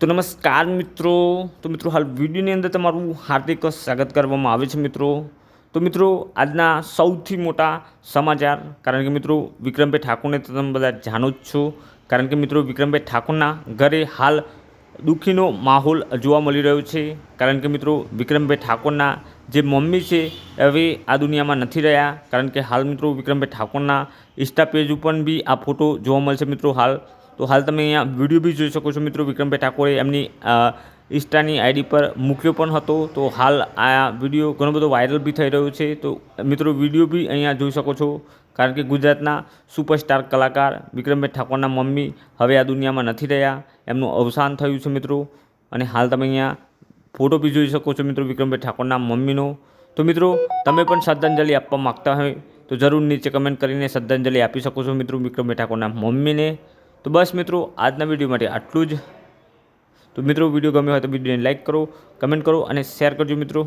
તો નમસ્કાર મિત્રો. તો મિત્રો, હાલ વિડીયોની અંદર તમારું હાર્દિક સ્વાગત કરવામાં આવે છે મિત્રો. તો મિત્રો, આજના સૌથી મોટા સમાચાર, કારણ કે મિત્રો, વિક્રમભાઈ ઠાકોરને તો તમે બધા જાણો જ છો, કારણ કે મિત્રો, વિક્રમભાઈ ઠાકોરના ઘરે હાલ દુઃખીનો માહોલ જોવા મળી રહ્યો છે. કારણ કે મિત્રો, વિક્રમભાઈ ઠાકોરના જે મમ્મી છે, હવે આ દુનિયામાં નથી રહ્યા. કારણ કે હાલ મિત્રો, વિક્રમભાઈ ઠાકોરના ઇન્સ્ટા પેજ ઉપર બી આ ફોટો જોવા મળશે મિત્રો, હાલ. તો હાલ તમે અહીંયા વીડિયો બી જોઈ શકો છો મિત્રો. વિક્રમભાઈ ઠાકોરે એમની ઇન્સ્ટાની આઈડી પર મૂક્યો પણ હતો. તો હાલ આ વીડિયો ઘણો બધો વાયરલ બી થઈ રહ્યો છે. તો મિત્રો વીડિયો બી અહીંયા જોઈ શકો છો. કારણ કે ગુજરાતના સુપરસ્ટાર કલાકાર વિક્રમભાઈ ઠાકોરના મમ્મી હવે આ દુનિયામાં નથી રહ્યા. એમનું અવસાન થયું છે મિત્રો. અને હાલ તમે અહીંયા ફોટો બી જોઈ શકો છો મિત્રો વિક્રમભાઈ ઠાકોરના મમ્મીનો. તો મિત્રો, તમે પણ શ્રદ્ધાંજલિ આપવા માગતા હોય તો જરૂર નીચે કમેન્ટ કરીને શ્રદ્ધાંજલિ આપી શકો છો મિત્રો વિક્રમભાઈ ઠાકોરના મમ્મીને. તો બસ મિત્રો, આજના વીડિયો માટે આટલું જ. તો મિત્રો, વીડિયો ગમ્યો હોય તો વિડીયોને લાઇક કરો, કમેન્ટ કરો અને શેર કરજો મિત્રો.